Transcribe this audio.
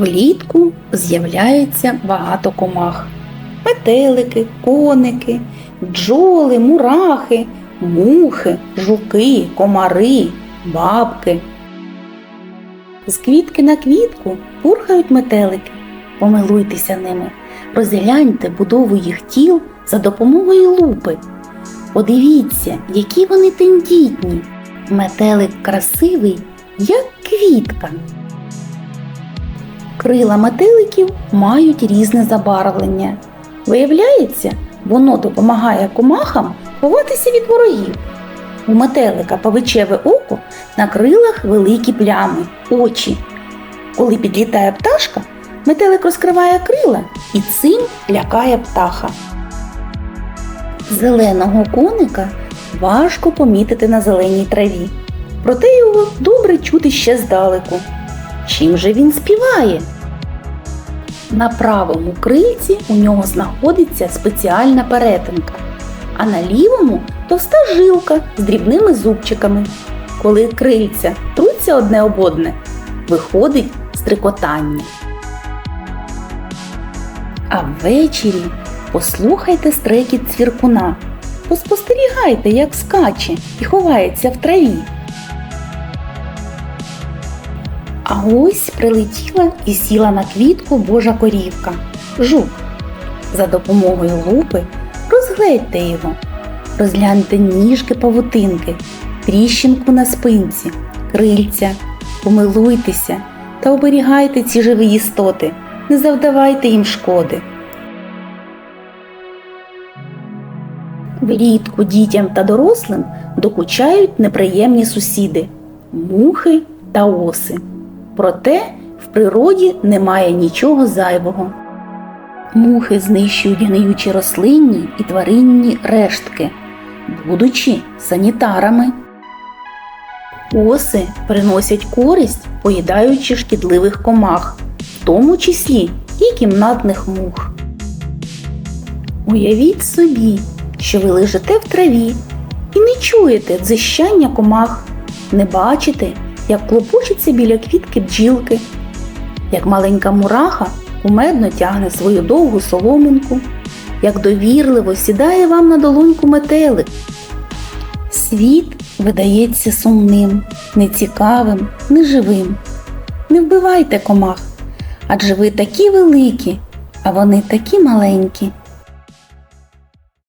Влітку з'являється багато комах. Метелики, коники, бджоли, мурахи, мухи, жуки, комари, бабки. З квітки на квітку пурхають метелики. Помилуйтеся ними, розгляньте будову їх тіл за допомогою лупи. Подивіться, які вони тендітні. Метелик красивий, як квітка. Крила метеликів мають різне забарвлення. Виявляється, воно допомагає комахам ховатися від ворогів. У метелика павичеве око на крилах великі плями, очі. Коли підлітає пташка, метелик розкриває крила і цим лякає птаха. Зеленого коника важко помітити на зеленій траві, проте його добре чути ще здалеку. Чим же він співає? На правому крильці у нього знаходиться спеціальна перетинка, а на лівому товста жилка з дрібними зубчиками. Коли крильця труться одне об одне, виходить стрикотання. А ввечері послухайте стрекіт цвіркуна, поспостерігайте, як скаче і ховається в траві. А ось прилетіла і сіла на квітку божа корівка жук. За допомогою лупи розгледьте його, розгляньте ніжки павутинки, тріщинку на спинці, крильця, помилуйтеся та оберігайте ці живі істоти, не завдавайте їм шкоди. Влітку дітям та дорослим докучають неприємні сусіди мухи та оси. Проте в природі немає нічого зайвого. Мухи знищують гниючі рослинні і тваринні рештки, будучи санітарами. Оси приносять користь, поїдаючи шкідливих комах, в тому числі і кімнатних мух. Уявіть собі, що ви лежите в траві і не чуєте дзищання комах, не бачите, як клопочуться біля квітки бджілки, як маленька мураха кумедно тягне свою довгу соломинку, як довірливо сідає вам на долоньку метелик. Світ видається сумним, нецікавим, неживим. Не вбивайте комах, адже ви такі великі, а вони такі маленькі.